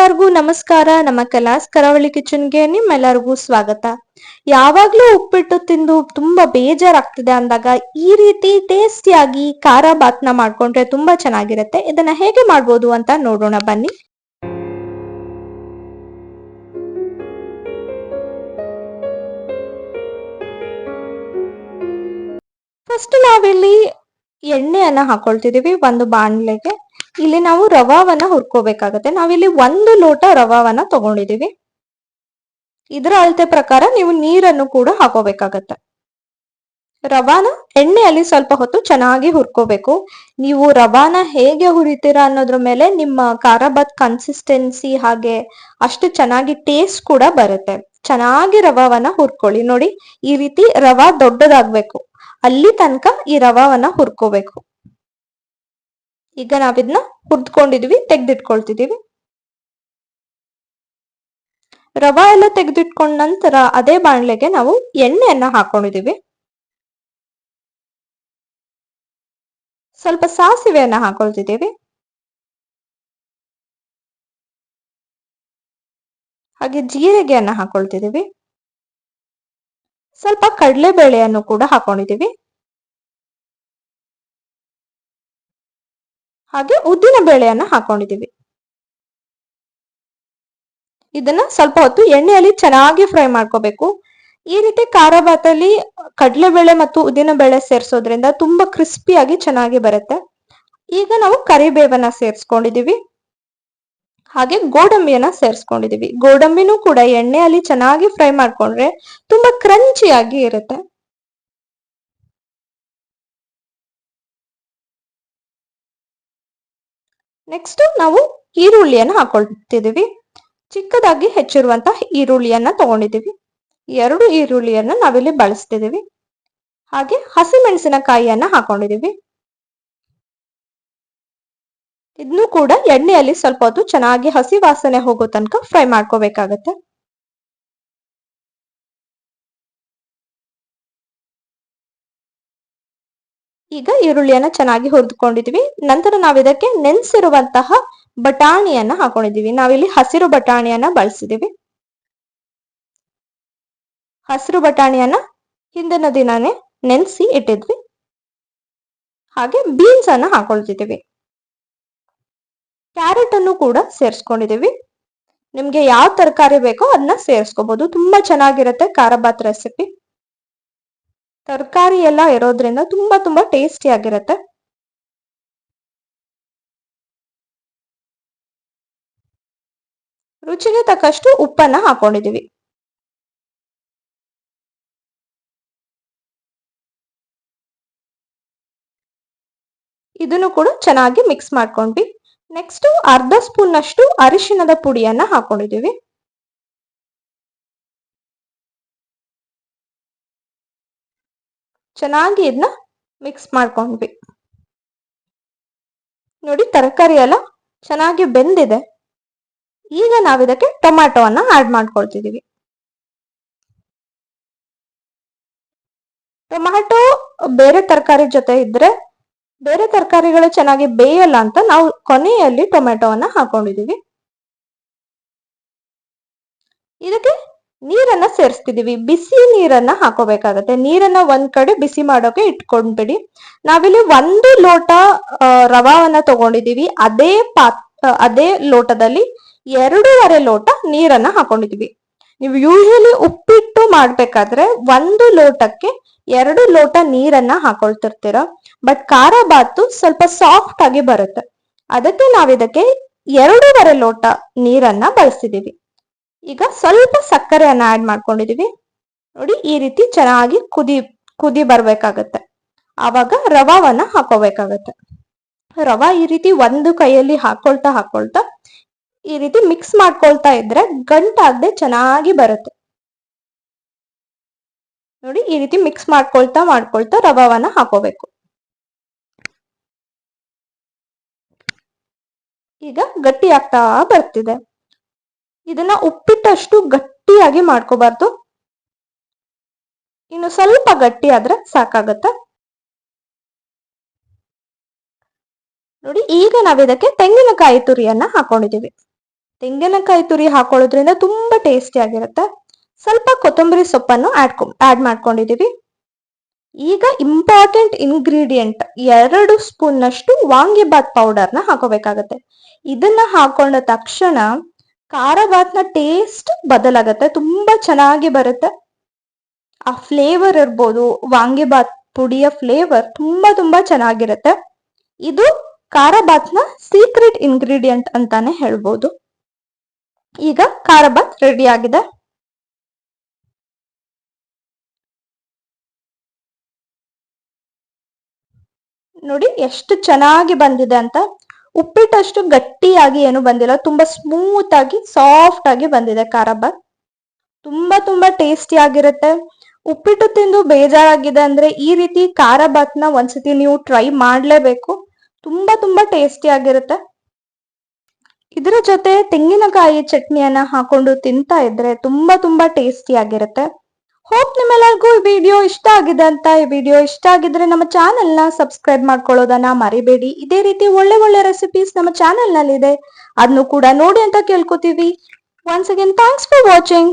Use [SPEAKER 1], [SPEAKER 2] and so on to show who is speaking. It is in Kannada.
[SPEAKER 1] ಎಲ್ಲರಿಗೂ ನಮಸ್ಕಾರ. ನಮ್ಮ ಕಲಾಸ್ ಕರಾವಳಿ ಕಿಚನ್ಗೆ ನಿಮ್ಮೆಲ್ಲರಿಗೂ ಸ್ವಾಗತ. ಯಾವಾಗ್ಲೂ ಉಪ್ಪಿಟ್ಟು ತಿಂದು ತುಂಬಾ ಬೇಜಾರಾಗ್ತಿದೆ ಅಂದಾಗ ಈ ರೀತಿ ಟೇಸ್ಟಿಯಾಗಿ ಖಾರ ಬಾತ್ನ ಮಾಡ್ಕೊಂಡ್ರೆ ತುಂಬಾ ಚೆನ್ನಾಗಿರುತ್ತೆ. ಇದನ್ನ ಹೇಗೆ ಮಾಡ್ಬೋದು ಅಂತ ನೋಡೋಣ ಬನ್ನಿ. ಫಸ್ಟ್ ನಾವಿಲ್ಲಿ ಎಣ್ಣೆಯನ್ನ ಹಾಕೊಳ್ತಿದೀವಿ ಒಂದು ಬಾಣ್ಲೆಗೆ. ಇಲ್ಲಿ ನಾವು ರವಾವನ್ನ ಹುರ್ಕೋಬೇಕಾಗತ್ತೆ. ನಾವಿಲ್ಲಿ ಒಂದು ಲೋಟ ರವಾವನ್ನ ತಗೊಂಡಿದೀವಿ. ಇದರ ಅಳತೆ ಪ್ರಕಾರ ನೀವು ನೀರನ್ನು ಕೂಡ ಹಾಕೋಬೇಕಾಗತ್ತೆ. ರವಾನ ಎಣ್ಣೆಯಲ್ಲಿ ಸ್ವಲ್ಪ ಹೊತ್ತು ಚೆನ್ನಾಗಿ ಹುರ್ಕೋಬೇಕು. ನೀವು ರವಾನ ಹೇಗೆ ಹುರಿತೀರಾ ಅನ್ನೋದ್ರ ಮೇಲೆ ನಿಮ್ಮ ಖಾರ ಬಾತ್ ಕನ್ಸಿಸ್ಟೆನ್ಸಿ ಹಾಗೆ ಅಷ್ಟು ಚೆನ್ನಾಗಿ ಟೇಸ್ಟ್ ಕೂಡ ಬರುತ್ತೆ. ಚೆನ್ನಾಗಿ ರವಾವನ್ನ ಹುರ್ಕೊಳ್ಳಿ. ನೋಡಿ, ಈ ರೀತಿ ರವಾ ದೊಡ್ಡದಾಗ್ಬೇಕು. ಅಲ್ಲಿ ತನಕ ಈ ರವಾವನ್ನ ಹುರ್ಕೋಬೇಕು. ಈಗ ನಾವಿದನ್ನ ಹುರ್ದ್ಕೊಂಡಿದೀವಿ ತೆಗೆದಿಟ್ಕೊಳ್ತಿದ್ದೀವಿ ರವಾ ಎಲ್ಲ ತೆಗೆದಿಟ್ಕೊಂಡ ನಂತರ ಅದೇ ಬಾಣಲೆಗೆ ನಾವು ಎಣ್ಣೆಯನ್ನ ಹಾಕೊಂಡಿದ್ದೀವಿ ಸ್ವಲ್ಪ ಸಾಸಿವೆಯನ್ನ ಹಾಕೊಳ್ತಿದ್ದೀವಿ ಹಾಗೆ ಜೀರಿಗೆಯನ್ನ ಹಾಕೊಳ್ತಿದ್ದೀವಿ ಸ್ವಲ್ಪ ಕಡಲೆಬೇಳೆಯನ್ನು ಕೂಡ ಹಾಕೊಂಡಿದೀವಿ. ಹಾಗೆ ಉದ್ದಿನ ಬೇಳೆಯನ್ನ ಹಾಕೊಂಡಿದ್ದೀವಿ. ಇದನ್ನ ಸ್ವಲ್ಪ ಹೊತ್ತು ಎಣ್ಣೆಯಲ್ಲಿ ಚೆನ್ನಾಗಿ ಫ್ರೈ ಮಾಡ್ಕೋಬೇಕು. ಈ ರೀತಿ ಖಾರ ಭಾತಲ್ಲಿ ಕಡಲೆಬೇಳೆ ಮತ್ತು ಉದ್ದಿನ ಬೇಳೆ ಸೇರಿಸೋದ್ರಿಂದ ತುಂಬಾ ಕ್ರಿಸ್ಪಿಯಾಗಿ ಚೆನ್ನಾಗಿ ಬರುತ್ತೆ. ಈಗ ನಾವು ಕರಿಬೇವನ್ನ ಸೇರಿಸ್ಕೊಂಡಿದೀವಿ ಹಾಗೆ ಗೋಡಂಬಿಯನ್ನ ಸೇರಿಸ್ಕೊಂಡಿದೀವಿ ಗೋಡಂಬಿನೂ ಕೂಡ ಎಣ್ಣೆಯಲ್ಲಿ ಚೆನ್ನಾಗಿ ಫ್ರೈ ಮಾಡ್ಕೊಂಡ್ರೆ ತುಂಬಾ ಕ್ರಂಚಿಯಾಗಿ ಇರುತ್ತೆ. ನೆಕ್ಸ್ಟ್ ನಾವು ಈರುಳ್ಳಿಯನ್ನು ಹಾಕೊಳ್ತಿದ್ದೀವಿ. ಚಿಕ್ಕದಾಗಿ ಹೆಚ್ಚಿರುವಂತಹ ಈರುಳ್ಳಿಯನ್ನ ತಗೊಂಡಿದ್ದೀವಿ. ಎರಡು ಈರುಳ್ಳಿಯನ್ನ ನಾವಿಲ್ಲಿ ಬಳಸ್ತಿದ್ದೀವಿ. ಹಾಗೆ ಹಸಿಮೆಣಸಿನಕಾಯಿಯನ್ನ ಹಾಕೊಂಡಿದ್ದೀವಿ. ಇದನ್ನು ಕೂಡ ಎಣ್ಣೆಯಲ್ಲಿ ಸ್ವಲ್ಪ ಹೊತ್ತು ಚೆನ್ನಾಗಿ ಹಸಿ ವಾಸನೆ ಹೋಗೋ ತನಕ ಫ್ರೈ ಮಾಡ್ಕೋಬೇಕಾಗತ್ತೆ. ಈಗ ಈರುಳ್ಳಿಯನ್ನ ಚೆನ್ನಾಗಿ ಹುರಿದುಕೊಂಡಿದ್ವಿ. ನಂತರ ನಾವಿದಕ್ಕೆ ನೆನೆಸಿರುವಂತಹ ಬಟಾಣಿಯನ್ನ ಹಾಕೊಂಡಿದ್ದೀವಿ ನಾವಿಲ್ಲಿ ಹಸಿರು ಬಟಾಣಿಯನ್ನ ಬಳಸಿದೀವಿ. ಹಸಿರು ಬಟಾಣಿಯನ್ನ ಹಿಂದಿನ ದಿನಾನೇ ನೆನೆಸಿ ಇಟ್ಟಿದ್ವಿ. ಹಾಗೆ ಬೀನ್ಸ್ ಅನ್ನ ಹಾಕೊಳ್ತಿದ್ದೀವಿ ಕ್ಯಾರೆಟ್ ಅನ್ನು ಕೂಡ ಸೇರಿಸ್ಕೊಂಡಿದೀವಿ. ನಿಮ್ಗೆ ಯಾವ ತರಕಾರಿ ಬೇಕೋ ಅದನ್ನ ಸೇರಿಸ್ಕೋಬಹುದು ತುಂಬಾ ಚೆನ್ನಾಗಿರುತ್ತೆ ಖಾರಬಾತ್ ರೆಸಿಪಿ ತರಕಾರಿ ಎಲ್ಲ ಇರೋದ್ರಿಂದ ತುಂಬಾ ತುಂಬಾ ಟೇಸ್ಟಿ ಆಗಿರುತ್ತೆ. ರುಚಿಗೆ ತಕ್ಕಷ್ಟು ಉಪ್ಪನ್ನ ಹಾಕೊಂಡಿದೀವಿ. ಇದನ್ನು ಕೂಡ ಚೆನ್ನಾಗಿ ಮಿಕ್ಸ್ ಮಾಡ್ಕೊಂಡ್ವಿ. ನೆಕ್ಸ್ಟ್ ಅರ್ಧ ಸ್ಪೂನ್ ಅಷ್ಟು ಅರಿಶಿಣದ ಪುಡಿಯನ್ನ ಹಾಕೊಂಡಿದೀವಿ. ಚೆನ್ನಾಗಿ ಇದನ್ನ ಮಿಕ್ಸ್ ಮಾಡ್ಕೊಂಡ್ವಿ. ನೋಡಿ ತರಕಾರಿ ಎಲ್ಲ ಚೆನ್ನಾಗಿ ಬೆಂದಿದೆ. ಈಗ ನಾವು ಇದಕ್ಕೆ ಟೊಮ್ಯಾಟೋವನ್ನ ಆಡ್ ಮಾಡ್ಕೊಳ್ತಿದೀವಿ. ಟೊಮ್ಯಾಟೊ ಬೇರೆ ತರಕಾರಿ ಜೊತೆ ಇದ್ರೆ ಬೇರೆ ತರಕಾರಿಗಳು ಚೆನ್ನಾಗಿ ಬೇಯಲ್ಲ ಅಂತ ನಾವು ಕೊನೆಯಲ್ಲಿ ಟೊಮೆಟೊವನ್ನ ಹಾಕೊಂಡಿದೀವಿ. ಇದಕ್ಕೆ ನೀರನ್ನ ಸೇರಿಸ್ತಿದೀವಿ. ಬಿಸಿ ನೀರನ್ನ ಹಾಕೋಬೇಕಾಗತ್ತೆ. ನೀರನ್ನ ಒಂದ್ ಕಡೆ ಬಿಸಿ ಮಾಡೋಕೆ ಇಟ್ಕೊಂಡ್ಬಿಡಿ. ನಾವಿಲ್ಲಿ ಒಂದು ಲೋಟ ರವಾವನ್ನ ತಗೊಂಡಿದೀವಿ. ಅದೇ ಪಾತ್, ಅದೇ ಲೋಟದಲ್ಲಿ ಎರಡೂವರೆ ಲೋಟ ನೀರನ್ನ ಹಾಕೊಂಡಿದೀವಿ. ನೀವು ಯೂಶಲಿ ಉಪ್ಪಿಟ್ಟು ಮಾಡ್ಬೇಕಾದ್ರೆ ಒಂದು ಲೋಟಕ್ಕೆ ಎರಡು ಲೋಟ ನೀರನ್ನ ಹಾಕೊಳ್ತಿರ್ತೀರ. ಬಟ್ ಖಾರ ಬಾತು ಸ್ವಲ್ಪ ಸಾಫ್ಟ್ ಆಗಿ ಬರುತ್ತೆ. ಅದಕ್ಕೆ ನಾವಿದಕ್ಕೆ ಎರಡೂವರೆ ಲೋಟ ನೀರನ್ನ ಬಳಸಿದೀವಿ ಈಗ ಸ್ವಲ್ಪ ಸಕ್ಕರೆಯನ್ನ ಆಡ್ ಮಾಡ್ಕೊಂಡಿದೀವಿ. ನೋಡಿ, ಈ ರೀತಿ ಚೆನ್ನಾಗಿ ಕುದಿ ಕುದಿ ಬರ್ಬೇಕಾಗತ್ತೆ. ಆವಾಗ ರವಾವನ್ನ ಹಾಕೋಬೇಕಾಗತ್ತೆ. ರವಾ ಈ ರೀತಿ ಒಂದು ಕೈಯಲ್ಲಿ ಹಾಕೊಳ್ತಾ ಹಾಕೊಳ್ತಾ, ಈ ರೀತಿ ಮಿಕ್ಸ್ ಮಾಡ್ಕೊಳ್ತಾ ಇದ್ರೆ ಗಂಟಾಗದೆ ಚೆನ್ನಾಗಿ ಬರುತ್ತೆ. ನೋಡಿ, ಈ ರೀತಿ ಮಿಕ್ಸ್ ಮಾಡ್ಕೊಳ್ತಾ ಮಾಡ್ಕೊಳ್ತಾ ರವಾವನ್ನ ಹಾಕೋಬೇಕು. ಈಗ ಗಟ್ಟಿ ಆಗ್ತಾ ಬರ್ತಿದೆ. ಇದನ್ನ ಉಪ್ಪಿಟ್ಟಷ್ಟು ಗಟ್ಟಿಯಾಗಿ ಮಾಡ್ಕೋಬಾರ್ದು. ಇನ್ನು ಸ್ವಲ್ಪ ಗಟ್ಟಿ ಆದ್ರೆ ಸಾಕಾಗತ್ತೆ. ನೋಡಿ, ಈಗ ನಾವ್ ಇದಕ್ಕೆ ತೆಂಗಿನಕಾಯಿ ತುರಿಯನ್ನ ಹಾಕೊಂಡಿದೀವಿ ತೆಂಗಿನಕಾಯಿ ತುರಿ ಹಾಕೊಳ್ಳೋದ್ರಿಂದ ತುಂಬಾ ಟೇಸ್ಟಿ ಆಗಿರುತ್ತೆ. ಸ್ವಲ್ಪ ಕೊತ್ತಂಬರಿ ಸೊಪ್ಪನ್ನು ಆಡ್ ಆಡ್ ಮಾಡ್ಕೊಂಡಿದೀವಿ ಈಗ ಇಂಪಾರ್ಟೆಂಟ್ ಇಂಗ್ರೀಡಿಯೆಂಟ್ ಎರಡು ಸ್ಪೂನ್ ಅಷ್ಟು ವಾಂಗಿಬಾತ್ ಪೌಡರ್ನ ಹಾಕೋಬೇಕಾಗತ್ತೆ. ಇದನ್ನ ಹಾಕೊಂಡ ತಕ್ಷಣ ಖಾರ ಬಾತ್ನ ಟೇಸ್ಟ್ ಬದಲಾಗತ್ತೆ, ತುಂಬಾ ಚೆನ್ನಾಗಿ ಬರುತ್ತೆ. ಆ ಫ್ಲೇವರ್ ಇರ್ಬೋದು ವಾಂಗಿಬಾತ್ ಪುಡಿಯ ಫ್ಲೇವರ್ ತುಂಬಾ ತುಂಬಾ ಚೆನ್ನಾಗಿರುತ್ತೆ. ಇದು ಖಾರ ಬಾತ್ನ ಸೀಕ್ರೆಟ್ ಇಂಗ್ರೀಡಿಯಂಟ್ ಅಂತಾನೆ ಹೇಳ್ಬೋದು. ಈಗ ಖಾರ ರೆಡಿ ಆಗಿದೆ. ನೋಡಿ, ಎಷ್ಟು ಚೆನ್ನಾಗಿ ಬಂದಿದೆ ಅಂತ. ಉಪ್ಪಿಟ್ಟಷ್ಟು ಗಟ್ಟಿಯಾಗಿ ಏನು ಬಂದಿಲ್ಲ, ತುಂಬಾ ಸ್ಮೂತ್ ಆಗಿ ಸಾಫ್ಟ್ ಆಗಿ ಬಂದಿದೆ ಖಾರ ಬಾತ್ ತುಂಬಾ ತುಂಬಾ ಟೇಸ್ಟಿ ಆಗಿರುತ್ತೆ. ಉಪ್ಪಿಟ್ಟು ತಿಂದು ಬೇಜಾರಾಗಿದೆ ಅಂದ್ರೆ ಈ ರೀತಿ ಖಾರ ನ ಒಂದ್ಸತಿ ನೀವು ಟ್ರೈ ಮಾಡ್ಲೇಬೇಕು. ತುಂಬಾ ತುಂಬಾ ಟೇಸ್ಟಿ ಆಗಿರುತ್ತೆ. ಇದರ ಜೊತೆ ತೆಂಗಿನಕಾಯಿ ಚಟ್ನಿಯನ್ನ ಹಾಕೊಂಡು ತಿಂತಾ ಇದ್ರೆ ತುಂಬಾ ತುಂಬಾ ಟೇಸ್ಟಿ ಆಗಿರುತ್ತೆ. ಹೋಪ್ ನಿಮ್ಮೆಲ್ಲರಿಗೂ ಈ ವಿಡಿಯೋ ಇಷ್ಟ ಆಗಿದೆ ಅಂತ ಈ ವಿಡಿಯೋ ಇಷ್ಟ ಆಗಿದ್ರೆ ನಮ್ಮ ಚಾನೆಲ್ನ ಸಬ್ಸ್ಕ್ರೈಬ್ ಮಾಡ್ಕೊಳ್ಳೋದನ್ನ ಮರಿಬೇಡಿ. ಇದೇ ರೀತಿ ಒಳ್ಳೆ ಒಳ್ಳೆ ರೆಸಿಪೀಸ್ ನಮ್ಮ ಚಾನೆಲ್ನಲ್ಲಿ ಇದೆ ಅದನ್ನು ಕೂಡ ನೋಡಿ ಅಂತ ಕೇಳ್ಕೊತೀವಿ. Once again thanks for watching